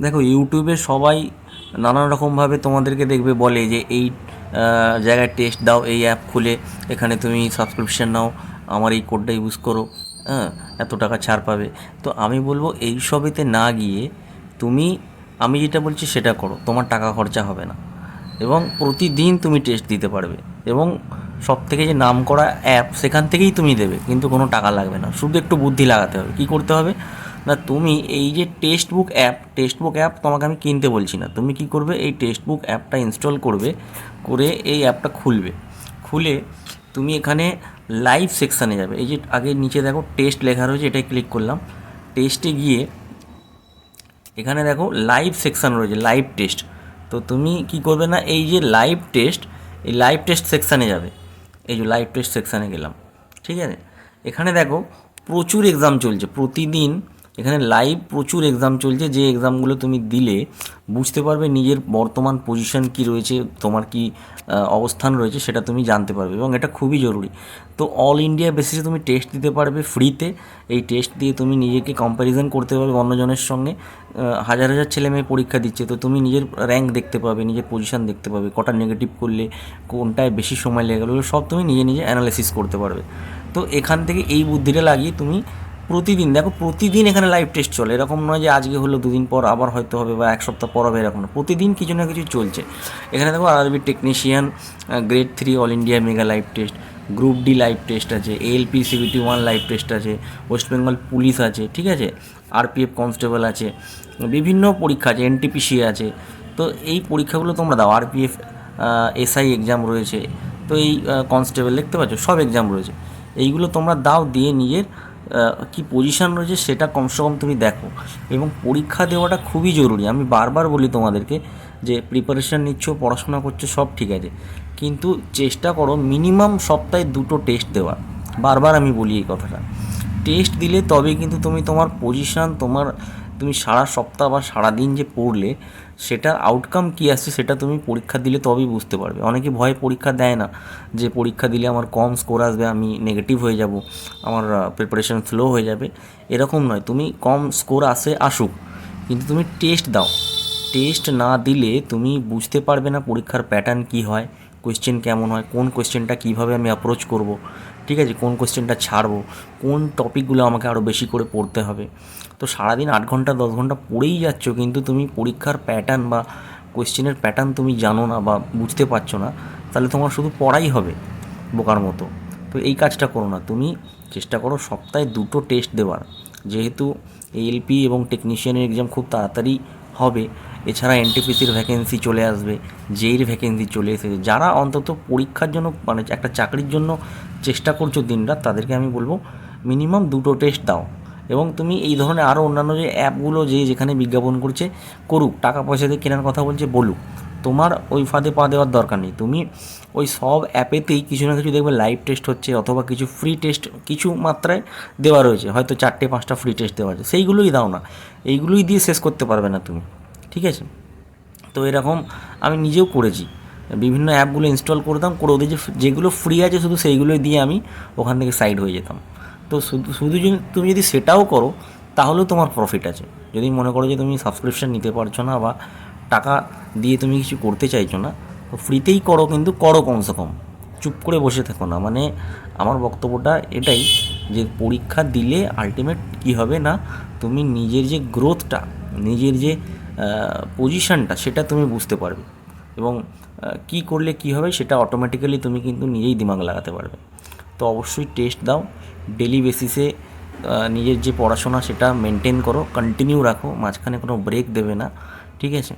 দেখো, ইউটিউবে সবাই নানান রকমভাবে তোমাদেরকে দেখবে বলে যে এই জায়গায় টেস্ট দাও, এই অ্যাপ খুলে, এখানে তুমি সাবস্ক্রিপশন নাও, আমার এই কোডটা ইউজ করো হ্যাঁ এত টাকা ছাড় পাবে। তো আমি বলব, এই সবেতে না গিয়ে তুমি, আমি যেটা বলছি সেটা করো, তোমার টাকা খরচা হবে না। এবং প্রতিদিন তুমি টেস্ট দিতে পারবে। এবং সব থেকে যে নাম করা অ্যাপ সেখান থেকেই তুমি দেবে, কিন্তু কোনো টাকা লাগবে না। শুধু একটু বুদ্ধি লাগাতে হবে। কী করতে হবে? না, তুমি এই যে text book app text book app তোমাকে আমি কিনতে বলছি না। তুমি কি করবে? এই টেক্সট বুক অ্যাপটা ইনস্টল করবে, করে এই অ্যাপটা খুলবে। খুলে তুমি এখানে লাইভ সেকশানে যাবে। এই যে আগে নিচে দেখো টেস্ট লেখা রয়েছে, এটাই ক্লিক করলাম। টেস্টে গিয়ে এখানে দেখো লাইভ সেকশান রয়েছে লাইভ টেস্ট তো তুমি কি করবে না, এই যে লাইভ টেস্ট এই লাইভ টেস্ট সেকশানে যাবে। এই যে লাইভ টেস্ট সেকশানে গেলাম। ঠিক আছে? এখানে দেখো প্রচুর এক্সাম চলছে। প্রতিদিন এখানে লাইভ প্রচুর এক্সাম চলছে, যে এক্সামগুলো তুমি দিলে বুঝতে পারবে নিজের বর্তমান পজিশন কি রয়েছে, তোমার কি অবস্থান রয়েছে সেটা তুমি জানতে পারবে এবং এটা খুবই জরুরি। তো অল ইন্ডিয়া বেসিসে তুমি টেস্ট দিতে পারবে ফ্রিতে এই টেস্ট দিয়ে তুমি নিজেকে কম্প্যারিজন করতে পারবে অন্যজনের সঙ্গে হাজার হাজার ছেলে মেয়ে পরীক্ষা দিচ্ছে, তো তুমি নিজের র্যাঙ্ক দেখতে পাবে, নিজের পজিশন দেখতে পাবে, কটা নেগেটিভ করলে, কোনটায় বেশি সময় লেগে গেলো, সব তুমি নিজে নিজে অ্যানালাইসিস করতে পারবে। তো এখান থেকে এই বুদ্ধিটা লাগিয়ে তুমি প্রতিদিন, দেখো প্রতিদিন এখানে লাইভ টেস্ট চলে। এরকম নয় যে আজকে হলো, দুদিন পর আবার হয়তো হবে বা এক সপ্তাহ পর হবে, এরকম না। প্রতিদিন কিছু না কিছু চলছে। এখানে দেখো RB technician grade three all India mega live test group D live test আছে LP CBT one live test আছে ওয়েস্ট বেঙ্গল পুলিশ আছে, ঠিক আছে? আরপিএফ কনস্টেবল আছে, বিভিন্ন পরীক্ষা আছে এনটিপিসি আছে। তো এই পরীক্ষাগুলো তোমরা দাও। আরপিএফ এসআই এক্সাম রয়েছে। তো এই কনস্টেবল দেখতে পাচ্ছ? সব এক্সাম রয়েছে। এইগুলো তোমরা দাও, দিয়ে নিজের কি পজিশান রয়েছে সেটা কমসে কম তুমি দেখো। এবং পরীক্ষা দেওয়াটা খুবই জরুরি। আমি বারবার বলি তোমাদেরকে যে প্রিপারেশান নিচ্ছ, পড়াশোনা করছ, সব ঠিক আছে। কিন্তু চেষ্টা করো মিনিমাম সপ্তাহে দুটো টেস্ট দেওয়া বারবার আমি বলি এই কথাটা। টেস্ট দিলে তবে কিন্তু তুমি তোমার পজিশান তোমার তুমি সারা সপ্তাহ বা সারা দিন যে পড়লে, সেটার আউটকাম কী আসছে সেটা তুমি পরীক্ষা দিলে তবেই বুঝতে পারবে। অনেকে ভয়ে পরীক্ষা দেয় না যে পরীক্ষা দিলে আমার কম স্কোর আসবে, আমি নেগেটিভ হয়ে যাব, আমার প্রিপারেশন স্লো হয়ে যাবে। এরকম নয়, তুমি কম স্কোর আসে আসুক, কিন্তু তুমি টেস্ট দাও। টেস্ট না দিলে তুমি বুঝতে পারবে না পরীক্ষার প্যাটার্ন কী হয় কোয়েশ্চেন কেমন হয়, কোন কোয়েশ্চেনটা কীভাবে আমি অ্যাপ্রোচ করব, ঠিক আছে? কোন কোয়েশ্চেনটা ছাড়বো, কোন টপিকগুলো আমাকে আরও বেশি করে পড়তে হবে। তো সারাদিন আট ঘণ্টা, দশ ঘণ্টা পড়েই যাচ্ছ, কিন্তু তুমি পরীক্ষার প্যাটার্ন বা কোয়েশ্চেনের প্যাটার্ন তুমি জানো না বা বুঝতে পারছ না, তাহলে তোমার শুধু পড়াই হবে বোকার মতো। তো এই কাজটা করো না, তুমি চেষ্টা করো সপ্তাহে দুটো টেস্ট দেওয়ার। যেহেতু এলপি এবং টেকনিশিয়ানের এক্সাম খুব তাড়াতাড়ি হবে এছাড়া এনটিপিসির ভ্যাকেন্সি চলে আসবে জেইর ভ্যাকেন্সি চলে এসেছে। যারা অন্তত পরীক্ষার জন্য মানে একটা চাকরির জন্য চেষ্টা করছ দিনরাত, তাদেরকে আমি বলব মিনিমাম দুটো টেস্ট দাও। এবং তুমি এই ধরনের আরও অন্যান্য যে অ্যাপগুলো যে যেখানে বিজ্ঞাপন করছে, করুক, টাকা পয়সা দিয়ে কেনার কথা বলছে, বলুক। তোমার ওই ফাঁদে পা দেওয়ার দরকার নেই। তুমি ওই সব অ্যাপেতেই কিছু না কিছু দেখবে লাইভ টেস্ট হচ্ছে, অথবা কিছু ফ্রি টেস্ট কিছু মাত্রায় দেওয়া রয়েছে। হয়তো চারটে, পাঁচটা ফ্রি টেস্ট দেওয়া আছে। সেইগুলোই দাও না। এইগুলোই দিয়ে শেষ করতে পারবে না তুমি। ঠিক আছে? তো এরকম আমি নিজেও করেছি। বিভিন্ন অ্যাপগুলো ইনস্টল করতাম করে ওদের যে যেগুলো ফ্রি আছে শুধু সেইগুলোই দিয়ে আমি ওখান থেকে সাইড হয়ে যেতাম। তো শুধু শুধু তুমি যদি সেটাও করো, তাহলেও তোমার প্রফিট আছে। যদি মনে করো যে তুমি সাবস্ক্রিপশন নিতে পারছ না বা টাকা দিয়ে তুমি কিছু করতে চাইছো না, তো ফ্রিতেই করো কিন্তু করো কমসে কম। চুপ করে বসে থেকো না। মানে আমার বক্তব্যটা এটাই যে পরীক্ষা দিলে আলটিমেট কী হবে না? তুমি নিজের যে গ্রোথটা নিজের যে পজিশনটা সেটা তুমি বুঝতে পারবে। এবং কি করলে কি হবে সেটা অটোমেটিক্যালি তুমি কিন্তু নিজেই দিমাগ লাগাতে পারবে। তো অবশ্যই টেস্ট দাও। ডেলি বেসিসে নিজের যে পড়াশোনা সেটা মেনটেন করো। কন্টিনিউ রাখো। মাঝখানে কোনো ব্রেক দেবে না। ঠিক আছে?